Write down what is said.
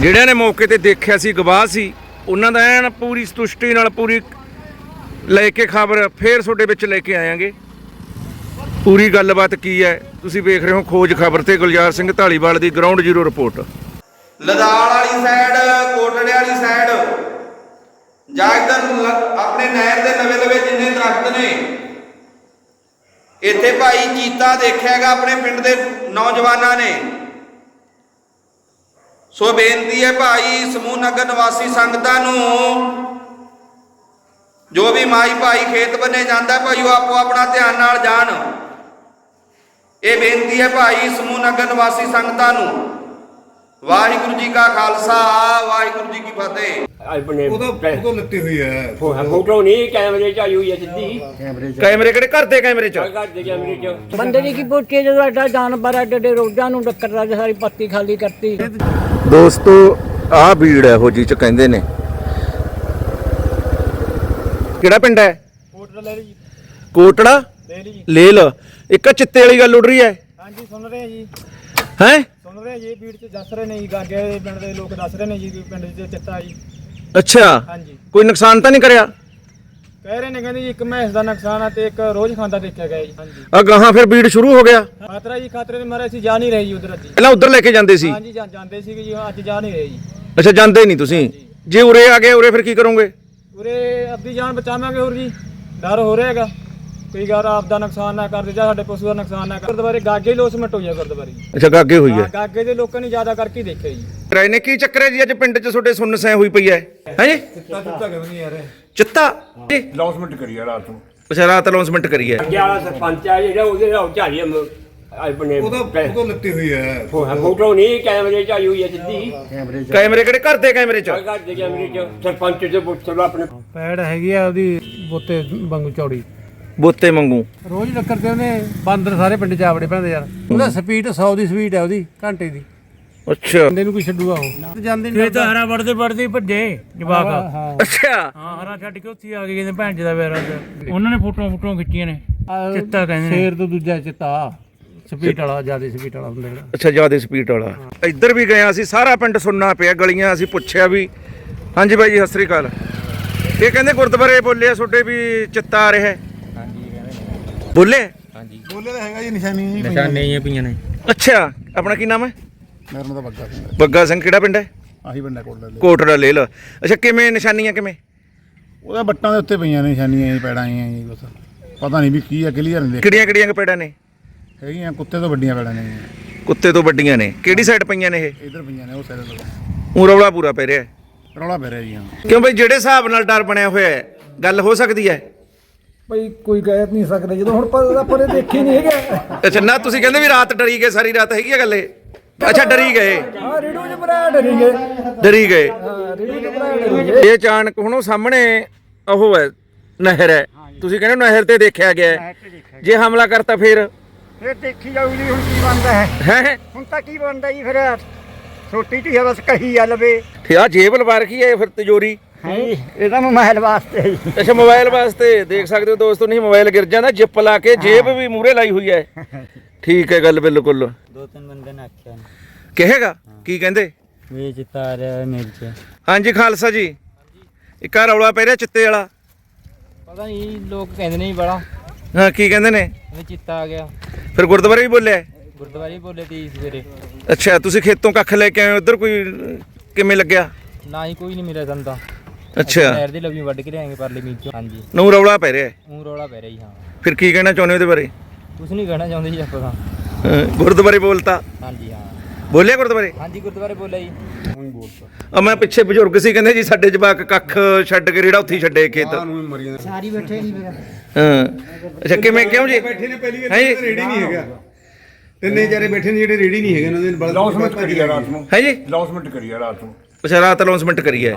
ਜਿਹੜਿਆਂ ਨੇ ਮੌਕੇ ਤੇ ਦੇਖਿਆ ਸੀ, ਗਵਾਹ ਸੀ, ਉਹਨਾਂ ਦਾ ਐਨ ਪੂਰੀ ਸਤੁਸ਼ਟੀ ਨਾਲ ਪੂਰੀ ਲੈ ਕੇ ਖਬਰ ਫੇਰ ਤੁਹਾਡੇ ਵਿੱਚ ਲੈ ਕੇ ਆਵਾਂਗੇ ਪੂਰੀ ਗੱਲਬਾਤ ਕੀ ਹੈ? ਤੁਸੀਂ ਵੇਖ ਰਹੇ ਹੋ ਖੋਜ ਖਬਰ ਤੇ ਗੁਲਜ਼ਾਰ ਸਿੰਘ ਢਾਲੀਵਾਲ ਦੀ ਗਰਾਊਂਡ ਜ਼ੀਰੋ ਰਿਪੋਰਟ ਲਦਾਲ ਵਾਲੀ ਸਾਈਡ ਕੋਟੜੇ ਵਾਲੀ ਸਾਈਡ ਜਾਂ ਇੱਧਰ ਆਪਣੇ ਨਹਿਰ ਦੇ ਨਵੇਂ ਲਵੇ ਜਿੰਨੇ ਦਰਖਤ ਨੇ, ਇੱਥੇ ਭਾਈ ਚੀਤਾ ਦੇਖਿਆਗਾ ਆਪਣੇ ਪਿੰਡ ਦੇ ਨੌਜਵਾਨਾਂ ਨੇ। ਸੋ ਬੇਨਤੀ ਹੈ ਭਾਈ ਸਮੂਹ ਨਗਰ ਨਿਵਾਸੀ ਸੰਗਤਾਂ ਨੂੰ, ਜੋ ਵੀ ਮਾਈ ਭਾਈ ਖੇਤ ਬੰਨੇ ਜਾਂਦਾ ਭਾਈ ਉਹ ਆਪੋ ਆਪਣਾ ਧਿਆਨ ਨਾਲ ਜਾਣ। ਇਹ ਬੇਨਤੀ ਹੈ ਭਾਈ ਸਮੂਹ ਨਗਰ ਨਿਵਾਸੀ ਸੰਗਤਾਂ ਨੂੰ ਵਾਹਿਗੁਰੂ ਜੀ ਕਾ ਖਾਲਸਾ ਵਾਹਿਗੁਰੂ ਜੀ ਕੀ ਫਤਿਹ। ਆਪਣੇ ਉਹਦਾ ਉਹਦਾ ਲੱਤੀ ਹੋਈ ਹੈ। ਫੋ- ਫੋਟੋ ਨਹੀਂ ਕੈਮਰੇ ਚ ਆਈ ਹੋਈ ਹੈ ਸਿੱਧੀ। ਕੈਮਰੇ ਕਿਹੜੇ? ਘਰ ਦੇ ਕੈਮਰੇ ਚ? ਘਰ ਦੇ ਕੈਮਰੇ ਚ। ਬੰਦੇ ਦੀ ਕੀ ਪੁੱਛੇ ਜਦੋਂ ਐਡਾ ਜਾਨਵਰ ਐਡੇ ਐਡੇ ਰੋਜ਼ਾਂ ਨੂੰ ਡੱਕਰ ਦਾ ਸਾਰੀ ਪੱਤੀ ਖਾਲੀ ਕਰਤੀ। ਦੋਸਤੋ ਆਹ ਭੀੜ ਹੈ ਹੋ ਜੀ ਚ ਕਹਿੰਦੇ ਨੇ। ਕਿਹੜਾ ਪਿੰਡ ਹੈ? ਕੋਟੜਾ? ਲੈ ਲਈ ਕੋਟੜਾ? ਲੈ ਲਈ ਜੀ ਲੇਲ ਇੱਕ ਚਿੱਤੇ ਵਾਲੀ ਗੱਲ ਉੱਡ ਰਹੀ ਹੈ। ਹਾਂਜੀ ਸੁਣ ਰਹੇ ਆ ਜੀ। ਹੈ? ਰਹੇ ਜੀ ਵੀਡ ਚ ਦੱਸ ਰਹੇ ਨੇ ਜੀ ਗਾਗੇ ਦੇ ਪਿੰਡ ਦੇ ਲੋਕ ਦੱਸ ਰਹੇ ਨੇ ਜੀ ਵੀ ਪਿੰਡ ਚ ਚਿੱਤਾ ਜੀ। ਅੱਛਾ। ਹਾਂਜੀ। ਕੋਈ ਨੁਕਸਾਨ ਤਾਂ ਨਹੀਂ ਕਰਿਆ? ਕਹਿ ਰਹੇ ਨੇ ਕਹਿੰਦੇ ਜੀ ਇੱਕ ਮੈਸ ਦਾ ਨੁਕਸਾਨ ਆ ਤੇ ਇੱਕ ਰੋਜ਼ ਖਾਂਦਾ ਦੇਖਿਆ ਗਿਆ ਜੀ ਹਾਂਜੀ। ਆ ਗਾਹਾਂ ਫਿਰ ਭੀੜ ਸ਼ੁਰੂ ਹੋ ਗਿਆ? ਖਾਤਰਾ ਜੀ ਖਾਤਰੇ ਦੇ ਮਾਰੇ ਅਸੀਂ ਜਾ ਨਹੀਂ ਰਹੇ ਜੀ ਉਧਰ ਅੱਜ ਪਹਿਲਾਂ ਉਧਰ ਲੈ ਕੇ ਜਾਂਦੇ ਸੀ? ਹਾਂਜੀ ਜਾਂ- ਜਾਂਦੇ ਸੀਗੇ ਜੀ ਅੱਜ ਜਾ ਨਹੀਂ ਰਹੇ ਜੀ। ਅੱਛਾ ਜਾਂਦੇ ਨਹੀਂ ਤੁਸੀਂ? ਜੇ ਉਰੇ ਆ ਗਏ ਉਰੇ ਫਿਰ ਕੀ ਕਰੋਗੇ? ਉਰੇ ਆਪਦੀ ਜਾਨ ਬਚਾਵਾਂਗੇ ਹੋਰ ਜੀ। ਡਰ ਹੋ ਰਿਹਾ ਹੈਗਾ। ਕੋਈ ਗੱਲ ਆਪ ਦਾ ਨੁਕਸਾਨ ਨਾ ਕਰ ਦੇ ਜਾਂ ਸਾਡੇ ਪਸ਼ੂ ਦਾ ਨੁਕਸਾਨ ਨਾ ਕਰ ਗੁਰਦੁਆਰੇ ਗਾਗੇ ਲੋਸਮਟ ਹੋਈ ਆ ਗੁਰਦੁਆਰੇ। ਅੱਛਾ ਗਾਗੇ ਹੋਈ ਹਾਂ ਗਾਗੇ ਦੇ ਲੋਕਾਂ ਨੇ ਜ਼ਿਆਦਾ ਕਰਕੇ ਹੀ ਦੇਖਿਆ ਜੀ। ਰਾਏ ਨੇ ਕੀ ਚੱਕਰ ਹੈ ਜੀ? ਅੱਜ ਪਿੰਡ 'ਚ ਤੁਹਾਡੇ ਸੁੰਨ ਸੈ ਹੋਈ ਪਈ ਹੈ। ਹੈ ਜੀ? ਚਿੱਟਾ ਚੁੱਟਾ ਕਿਉਂ ਨਹੀਂ ਯਾਰ ਚਿੱਤਾ ਜੀ। ਲੌਸਮੈਂਟ ਕਰੀ ਆ ਰਾਤ ਨੂੰ। ਅੱਛਾ ਰਾਤ ਅਨਾਉਂਸਮੈਂਟ ਕਰੀ ਹੈ। ਅੱਗੇ ਵਾਲਾ ਸਰਪੰਚ ਆ ਜਿਹੜਾ ਉਹਦੇ ਨਾਲ ਝਾੜੀ ਆਪਣੇ ਉਹਦਾ ਉਹਦਾ ਲੱਤੀ ਹੋਈ ਹੈ। ਫੋਟੋ ਨਹੀਂ ਕੈਮਰੇ ਚ ਆਈ ਹੋਈ ਹੈ ਸਿੱਧੀ। ਕੈਮਰੇ ਕਿਹੜੇ? ਘਰ ਦੇ ਕੈਮਰੇ 'ਚ? ਘਰ ਦੇ ਕੈਮਰੇ ਚ ਸਰਪੰਚ ਤੇ ਪੁੱਛ ਲਓ ਆਪਣੇ ਪੈੜ ਹੈਗੀ ਆ ਉਹਦੀ ਬੋਤੇ ਵਾਂਗੂ ਚੌੜੀ। ਬੋਤੇ ਮੰਗੂ ਰੋਜ਼ ਟੱਕਰ ਤੇ ਉਹਨੇ ਬਾਂਦਰ ਸਾਰੇ ਪਿੰਡ ਚ ਆਵੜੇ ਪੈਂਦੇ ਯਾਰ। ਉਹਦਾ ਸਪੀਡ 100 ਦੀ ਸਪੀਡ ਹੈ ਉਹਦੀ ਘੰਟੇ ਦੀ। ਅੱਛਾ। ਬੰਦੇ ਨੂੰ ਕੋਈ ਛੱਡੂਗਾ ਉਹ। ਜਾਂਦੇ ਨਹੀਂ ਤਾਂ ਹਰਾ ਵੜਦੇ ਵੜਦੇ ਭੱਜੇ ਜਵਾਕ। ਅੱਛਾ। ਹਾਂ ਹਰਾ ਛੱਡ ਕੇ ਉੱਥੇ ਆ ਗਏ ਕਹਿੰਦੇ ਭੈਣ ਦਾ ਵੇਰਾ ਉਹਨਾਂ ਨੇ ਫੋਟੋਆਂ ਫੋਟੋਆਂ ਖਿੱਚੀਆਂ ਨੇ। ਚਿੱਤਾ ਕਹਿੰਦੇ ਨੇ। ਸ਼ੇਰ ਤੋਂ ਦੂਜਾ ਚਿੱਤਾ। ਸਪੀਡ ਵਾਲਾ ਜ਼ਿਆਦਾ ਸਪੀਡ ਵਾਲਾ ਹੁੰਦਾ ਜਿਹੜਾ ਅੱਛਾ ਜ਼ਿਆਦਾ ਸਪੀਡ ਵਾਲਾ। ਇੱਧਰ ਵੀ ਗਏ ਅਸੀਂ ਸਾਰਾ ਪਿੰਡ ਸੁਣਨਾ ਪਿਆ ਗਲੀਆਂ ਅਸੀਂ ਪੁੱਛਿਆ ਵੀ। ਹਾਂਜੀ ਬਾਈ ਜੀ ਸਤਿ ਸ੍ਰੀ ਅਕਾਲ। ਇਹ ਕਹਿੰਦੇ ਗੁਰਦੁਆਰੇ ਬੋਲੇ ਆ ਤੁਹਾਡੇ ਵੀ ਚਿੱਤਾ ਆ ਰਿਹਾ ਹੈ ਬੋਲੇ ਬੋਲੇ ਤਾਂ ਹੈਗਾ ਜੀ ਨਿਸ਼ਾਨੀ ਜੀ ਨਿਸ਼ਾਨੀਆਂ ਪਈਆਂ ਨੇ। ਅੱਛਾ ਆਪਣਾ ਕੀ ਨਾਮ ਹੈ? ਮੇਰਾ ਨਾਮ ਤਾਂ ਬੱਗਾ ਸਿੰਘ ਹੈ। ਬੱਗਾ ਸਿੰਘ ਕਿਹੜਾ ਪਿੰਡ ਹੈ? ਆਹੀ ਬੰਦਾ ਕੋਲ ਲੈ ਕੋਟੜਾ ਲੇਲ ਅੱਛਾ ਕਿਵੇਂ ਨਿਸ਼ਾਨੀਆਂ ਕਿਵੇਂ? ਉਹਦਾ ਬੱਟਾਂ ਦੇ ਉੱਤੇ ਪਈਆਂ ਨੇ ਨਿਸ਼ਾਨੀਆਂ ਜੀ ਪੈੜਾਂ ਆਈਆਂ ਜੀ ਬਸ। ਪਤਾ ਨਹੀਂ ਵੀ ਕੀ ਆ ਕਲੀਅਰ ਨਹੀਂ ਦੇਖ ਕਿਹੜੀਆਂ ਕਿਹੜੀਆਂ ਕਪੇੜਾਂ ਨੇ? ਹੈਗੀਆਂ ਕੁੱਤੇ ਤੋਂ ਵੱਡੀਆਂ ਪੈੜਾਂ ਨੇ ਜੀ। ਕੁੱਤੇ ਤੋਂ ਵੱਡੀਆਂ ਨੇ। ਕਿਹੜੀ ਸਾਈਡ ਪਈਆਂ ਨੇ ਇਹ? ਇੱਧਰ ਪਈਆਂ ਨੇ ਉਹ ਸਾਈਡ ਤੋਂ। ਊਂ ਰੌਲਾ ਪੂਰਾ ਪੈ ਰਿਹਾ ਹੈ। ਰੌਲਾ ਪੈ ਰਿਹਾ ਜੀ ਹਾਂ। ਕਿਉਂ ਬਈ ਜਿਹੜੇ ਹਿਸਾਬ ਨਾਲ ਡਰ ਬਣਿਆ ਹੋਇਆ ਹੈ ਗੱਲ ਹੋ ਸਕਦੀ ਹੈ? ਭਾਈ ਕੋਈ ਕਹਿ ਨਹੀਂ ਸਕਦਾ ਜਦੋਂ ਹੁਣ ਪਰ ਆਪਾਂ ਨੇ ਦੇਖੀ ਨਹੀਂ ਹੈਗਾ। ਅੱਛਾ ਨਾ ਤੁਸੀਂ ਕਹਿੰਦੇ ਵੀ ਰਾਤ ਡਰੀ ਗਏ ਸਾਰੀ ਰਾਤ ਹੈਗੀ ਆ ਗੱਲ ਅੱਛਾ ਡਰੀ ਗਏ। ਹਾਂ ਰੇਡੂ ਚ ਬਰਾ ਡਰੀ ਗਏ। ਡਰੀ ਗਏ। ਹਾਂ ਰੇਡੂ ਚ ਬਰਾ ਡਰੀ ਗਏ। ਇਹ ਅਚਾਨਕ ਹੁਣ ਉਹ ਸਾਹਮਣੇ ਉਹ ਹੈ ਨਹਿਰ ਹੈ। ਤੁਸੀਂ ਕਹਿੰਦੇ ਨਹਿਰ ਤੇ ਦੇਖਿਆ ਗਿਆ ਹੈ। ਜੇ ਹਮਲਾ ਕਰਤਾ ਫਿਰ? ਫਿਰ ਦੇਖੀ ਜਾਊਗੀ ਹੁਣ ਕੀ ਬਣਦਾ ਹੈ। ਹੈ? ਹੁਣ ਤਾਂ ਕੀ ਬਣਦਾ ਜੀ ਫਿਰ? ਛੋਟੀ ਢੀ ਬਸ ਕਹੀ ਆ ਲਵੇ। ਤੇ ਆ ਜੇਬ ਲਵਾ ਰੱਖੀ ਹੈ ਫਿਰ ਤਿਜੋਰੀ? ਹਾਂਜੀ ਇਹਦਾ ਮੋਬਾਈਲ ਵਾਸਤੇ ਜੀ ਅੱਛਾ ਮੋਬਾਈਲ ਵਾਸਤੇ। ਦੇਖ ਸਕਦੇ ਹੋ ਦੋਸਤੋ ਨਹੀਂ ਮੋਬਾਈਲ ਗਿਰ ਜਾਂਦਾ ਜਿੱਪ ਲਾ ਕੇ ਜੇਬ ਵੀ ਮੂਰੇ ਲਾਈ ਹੋਈ ਹੈ। ਠੀਕ ਹੈ ਗੱਲ ਬਿਲਕੁਲ। ਦੋ ਤਿੰਨ ਬੰਦੇ ਨੇ ਆਖਿਆ ਕਹੇਗਾ? ਕੀ ਕਹਿੰਦੇ? ਵੀ ਚਿੱਤਾ ਆ ਰਿਹਾ ਮੇਰੇ ਚ। ਹਾਂਜੀ ਖਾਲਸਾ ਜੀ। ਇੱਕ ਆ ਰੌਲਾ ਪੈ ਰਿਹਾ ਚਿੱਤੇ ਵਾਲਾ। ਪਤਾ ਨਹੀਂ ਲੋਕ ਕਹਿੰਦੇ ਨੇ ਜੀ ਬੜਾ। ਹਾਂ ਕੀ ਕਹਿੰਦੇ ਨੇ? ਇਹ ਚਿੱਤਾ ਆ ਗਿਆ। ਫਿਰ ਗੁਰਦੁਆਰੇ ਵੀ ਬੋਲਿਆ? ਹੈ? ਗੁਰਦੁਆਰੇ ਬੋਲੇ ਤੀ ਸਵੇਰੇ ਅੱਛਾ ਤੁਸੀਂ ਖੇਤੋਂ ਕੱਖ ਲੈ ਕੇ ਆਏ ਉਧਰ ਕੋਈ ਅਹ, ਕਿਵੇਂ ਲੱਗਿਆ? ਨਾ ਹੀ ਕੋਈ ਨਹੀਂ ਮਿਲਿਆ ਦੰਦਾ ਅੱਛਾ। ਨਹਿਰ ਦੀ ਲਵੀ ਵੱਢ ਕੇ ਲਿਆਂਗੇ ਪਰਲੇ ਮੀਚੋਂ ਹਾਂਜੀ। ਨੂੰ ਰੌਲਾ ਪੈ ਰਿਹਾ ਹੈ। ਰੌਲਾ ਪੈ ਰਿਹਾ ਜੀ ਹਾਂ। ਫਿਰ ਕੀ ਕਹਿਣਾ ਚਾਹੁੰਦੇ ਹੋ ਉਹਦੇ ਬਾਰੇ? ਕੁਝ ਨਹੀਂ ਕਹਿਣਾ ਚਾਹੁੰਦੇ ਜੀ ਆਪਾਂ। ਤਾਂ ਅਹ, ਗੁਰਦੁਆਰੇ ਬੋਲਤਾ। ਹਾਂਜੀ ਹਾਂ। ਬੋਲਿਆ ਗੁਰਦੁਆਰੇ? ਹਾਂਜੀ ਗੁਰਦੁਆਰੇ ਬੋਲਿਆ ਜੀ। ਆ ਮੈਂ ਪਿੱਛੇ ਬਜ਼ੁਰਗ ਸੀ ਕਹਿੰਦੇ ਜੀ ਸਾਡੇ ਜਵਾਕ ਕੱਖ ਛੱਡ ਕੇ ਰੇੜਾ ਉੱਥੇ ਹੀ ਛੱਡੇ ਖੇਤ। ਸਾਰੀ ਬੈਠੇ ਨਹੀਂ ਮੇਰਾ ਹਾਂ। ਅੱਛਾ ਕਿਵੇਂ ਕਿਉਂ ਜੀ? ਬੈਠੇ ਨੇ ਪਹਿਲੀ ਹੈ ਜੀ? ਰੇੜੀ ਨਹੀਂ ਹੈਗਾ। ਤਿੰਨੇ ਚਾਰੇ ਬੈਠੇ ਨੇ ਜਿਹੜੇ ਰੇੜੀ ਨਹੀਂ ਹੈਗੇ ਉਹਨਾਂ ਦੇ ਲੌਸਮੈਂਟ ਕਰੀ ਆ ਰਾਤ ਨੂੰ। ਹੈ ਜੀ? ਲੌਸਮੈਂਟ ਕਰੀ ਆ ਰਾਤ ਨੂੰ। ਅੱਛਾ ਰਾਤ ਅਨਾਉਂਸਮੈਂਟ ਕਰੀ ਹੈ।